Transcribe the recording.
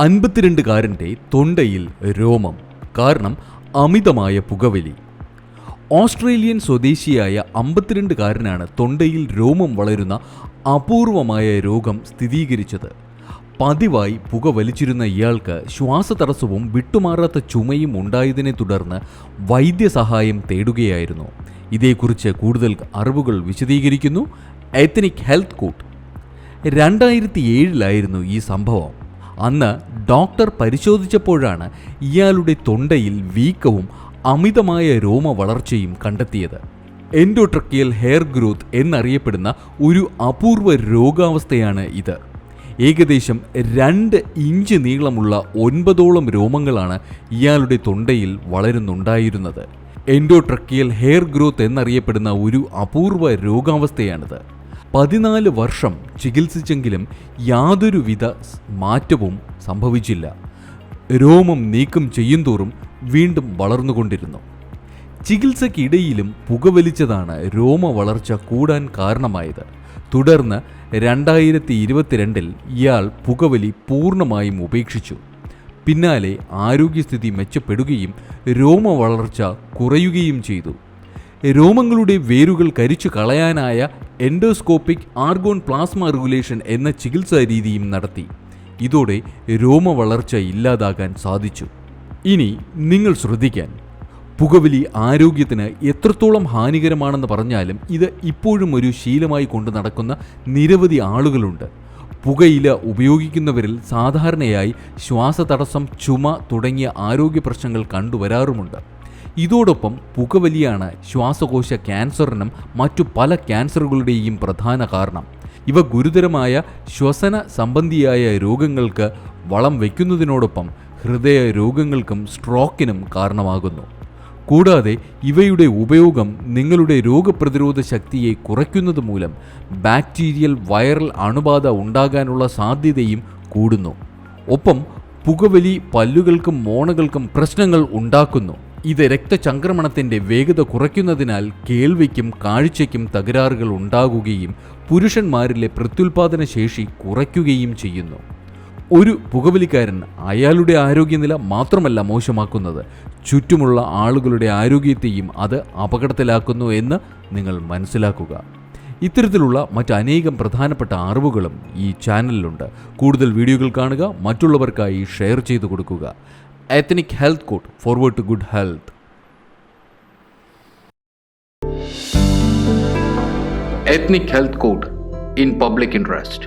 അൻപത്തിരണ്ടുകാരന്റെ തൊണ്ടയിൽ രോമം കാരണം അമിതമായ പുകവലി. ഓസ്ട്രേലിയൻ സ്വദേശിയായ അമ്പത്തിരണ്ടുകാരനാണ് തൊണ്ടയിൽ രോമം വളരുന്ന അപൂർവമായ രോഗം സ്ഥിരീകരിച്ചത്. പതിവായി പുക വലിച്ചിരുന്ന ഇയാൾക്ക് ശ്വാസതടസ്സവും വിട്ടുമാറാത്ത ചുമയും ഉണ്ടായതിനെ തുടർന്ന് വൈദ്യസഹായം തേടുകയായിരുന്നു. ഇതേക്കുറിച്ച് കൂടുതൽ അറിവുകൾ വിശദീകരിക്കുന്നു എത്തനിക് ഹെൽത്ത് കോട്ട് രണ്ടായിരത്തി ഏഴിലായിരുന്നു ഈ സംഭവം. അന്ന് ഡോക്ടർ പരിശോധിച്ചപ്പോഴാണ് ഇയാളുടെ തൊണ്ടയിൽ വീക്കവും അമിതമായ രോമ വളർച്ചയും കണ്ടെത്തിയത്. എൻഡോട്രക്കിയൽ ഹെയർ ഗ്രോത്ത് എന്നറിയപ്പെടുന്ന ഒരു അപൂർവ രോഗാവസ്ഥയാണ് ഇത്. ഏകദേശം രണ്ട് ഇഞ്ച് നീളമുള്ള ഒൻപതോളം രോമങ്ങളാണ് ഇയാളുടെ തൊണ്ടയിൽ വളരുന്നുണ്ടായിരുന്നത്. എൻഡോട്രക്കിയൽ ഹെയർ ഗ്രോത്ത് എന്നറിയപ്പെടുന്ന ഒരു അപൂർവ രോഗാവസ്ഥയാണിത്. പതിനാല് വർഷം ചികിത്സിച്ചെങ്കിലും യാതൊരുവിധ മാറ്റവും സംഭവിച്ചില്ല. രോമം നീക്കം ചെയ്യുന്തോറും വീണ്ടും വളർന്നുകൊണ്ടിരുന്നു. ചികിത്സയ്ക്കിടയിലും പുകവലിച്ചതാണ് രോമ വളർച്ച കൂടാൻ കാരണമായത്. തുടർന്ന് രണ്ടായിരത്തി ഇരുപത്തിരണ്ടിൽ ഇയാൾ പുകവലി പൂർണമായും ഉപേക്ഷിച്ചു. പിന്നാലെ ആരോഗ്യസ്ഥിതി മെച്ചപ്പെടുകയും രോമ വളർച്ച കുറയുകയും ചെയ്തു. രോമങ്ങളുടെ വേരുകൾ കരിച്ചു കളയാനായ എൻഡോസ്കോപ്പിക് ആർഗോൺ പ്ലാസ്മ റെഗുലേഷൻ എന്ന ചികിത്സാ രീതിയും നടത്തി. ഇതോടെ രോമ വളർച്ച ഇല്ലാതാകാൻ സാധിച്ചു. ഇനി നിങ്ങൾ ശ്രദ്ധിക്കാൻ. പുകവലി ആരോഗ്യത്തിന് എത്രത്തോളം ഹാനികരമാണെന്ന് പറഞ്ഞാലും ഇത് ഇപ്പോഴും ഒരു ശീലമായി കൊണ്ടു നടക്കുന്ന നിരവധി ആളുകളുണ്ട്. പുകയില ഉപയോഗിക്കുന്നവരിൽ സാധാരണയായി ശ്വാസതടസ്സം ചുമ തുടങ്ങിയ ആരോഗ്യ പ്രശ്നങ്ങൾ കണ്ടുവരാറുമുണ്ട്. ഇതോടൊപ്പം പുകവലിയാണ് ശ്വാസകോശ ക്യാൻസറിനും മറ്റു പല ക്യാൻസറുകളുടെയും പ്രധാന കാരണം. ഇവ ഗുരുതരമായ ശ്വസന സംബന്ധിയായ രോഗങ്ങൾക്ക് വളം വയ്ക്കുന്നതിനോടൊപ്പം ഹൃദയ രോഗങ്ങൾക്കും സ്ട്രോക്കിനും കാരണമാകുന്നു. കൂടാതെ ഇവയുടെ ഉപയോഗം നിങ്ങളുടെ രോഗപ്രതിരോധ ശക്തിയെ കുറയ്ക്കുന്നത് മൂലം ബാക്ടീരിയൽ വൈറൽ അണുബാധ ഉണ്ടാകാനുള്ള സാധ്യതയും കൂടുന്നു. ഒപ്പം പുകവലി പല്ലുകൾക്കും മോണകൾക്കും പ്രശ്നങ്ങൾ ഉണ്ടാക്കുന്നു. ഇത് രക്തചംക്രമണത്തിന്റെ വേഗത കുറയ്ക്കുന്നതിനാൽ കേൾവിക്കും കാഴ്ചയ്ക്കും തകരാറുകൾ ഉണ്ടാകുകയും പുരുഷന്മാരിലെ പ്രത്യുൽപാദന ശേഷി കുറയ്ക്കുകയും ചെയ്യുന്നു. ഒരു പുകവലിക്കാരൻ അയാളുടെ ആരോഗ്യനില മാത്രമല്ല മോശമാക്കുന്നത്. ചുറ്റുമുള്ള ആളുകളുടെ ആരോഗ്യത്തെയും അത് അപകടത്തിലാക്കുന്നു എന്ന് നിങ്ങൾ മനസ്സിലാക്കുക. ഇത്തരത്തിലുള്ള മറ്റനേകം പ്രധാനപ്പെട്ട അറിവുകളും ഈ ചാനലിലുണ്ട്. കൂടുതൽ വീഡിയോകൾ കാണുക മറ്റുള്ളവർക്കായി ഷെയർ ചെയ്തു കൊടുക്കുക. Ethnic Health Court Forward to Good Health. Ethnic Health Code in Public Interest.